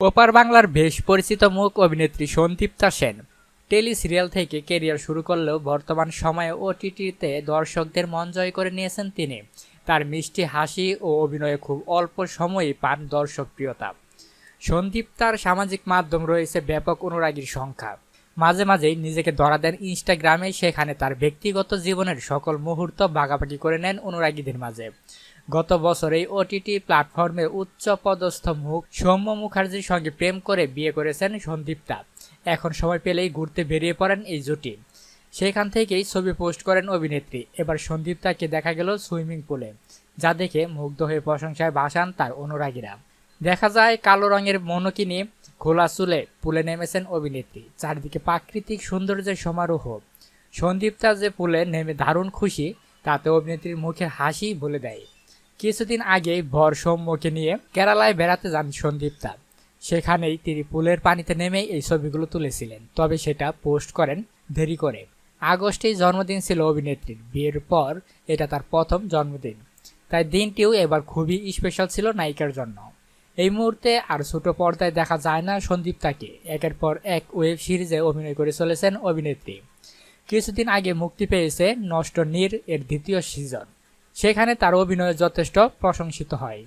ওপার বাংলার বেশ পরিচিত মুখ অভিনেত্রী সন্দীপ্তা সেন। টেলি সিরিয়াল থেকে কেরিয়ার শুরু করলেও বর্তমান সময়ে ওটিটিতে দর্শকদের মন জয় করে নিয়েছেন তিনি। তার মিষ্টি হাসি ও অভিনয়ে খুব অল্প সময়ই পান দর্শকপ্রিয়তা। সন্দীপ্তার সামাজিক মাধ্যম রয়েছে ব্যাপক অনুরাগীর সংখ্যা। মাঝে মাঝেই নিজেকে ধরা দেন ইনস্টাগ্রামে সেখানে তার ব্যক্তিগত জীবনের সকল মুহূর্ত ভাগাভাগি করে নেন অনুরাগীদের মাঝে। গত বছর এই ওটিটি প্ল্যাটফর্মে উচ্চ পদস্থ মুখ সৌম্য মুখার্জির সঙ্গে প্রেম করে বিয়ে করেছেন সন্দীপ্তা এখন সময় পেলেই ঘুরতে বেরিয়ে পড়েন এই জুটি। সেখান থেকেই ছবি পোস্ট করেন অভিনেত্রী। এবার সন্দীপ্তাকে দেখা গেল সুইমিং পুলে। যা দেখে মুগ্ধ হয়ে প্রশংসায় ভাসান তার অনুরাগীরা। দেখা যায় কালো রঙের মনকিনি খোলা চুলে পুলে নেমেছেন অভিনেত্রী। চারিদিকে প্রাকৃতিক সৌন্দর্যের সমারোহ। সন্দীপ্তা যে পুলে নেমে দারুণ খুশি, তাতে অভিনেত্রীর মুখে হাসি বলে দেয়। কিছুদিন আগেই ভর সৌম্যকে নিয়ে কেরালায় বেড়াতে যান সন্দীপ্তা সেখানেই তিনি পুলের পানিতে নেমে এই ছবিগুলো তুলেছিলেন। তবে সেটা পোস্ট করেন দেরি করে। আগস্টেই জন্মদিন ছিল অভিনেত্রীর। বিয়ের পর এটা তার প্রথম জন্মদিন। তাই দিনটিও এবার খুবই স্পেশাল ছিল নায়িকার জন্য। এই মুহূর্তে আর ছোট পর্দায় দেখা যায় না সন্দীপ তাকে। একের পর এক ওয়েব সিরিজে অভিনয় করে চলেছেন অভিনেত্রী। কিছুদিন আগে মুক্তি পেয়েছে নষ্ট নীর এর দ্বিতীয় সিজন। সেখানে তার অভিনয় যথেষ্ট প্রশংসিত হয়।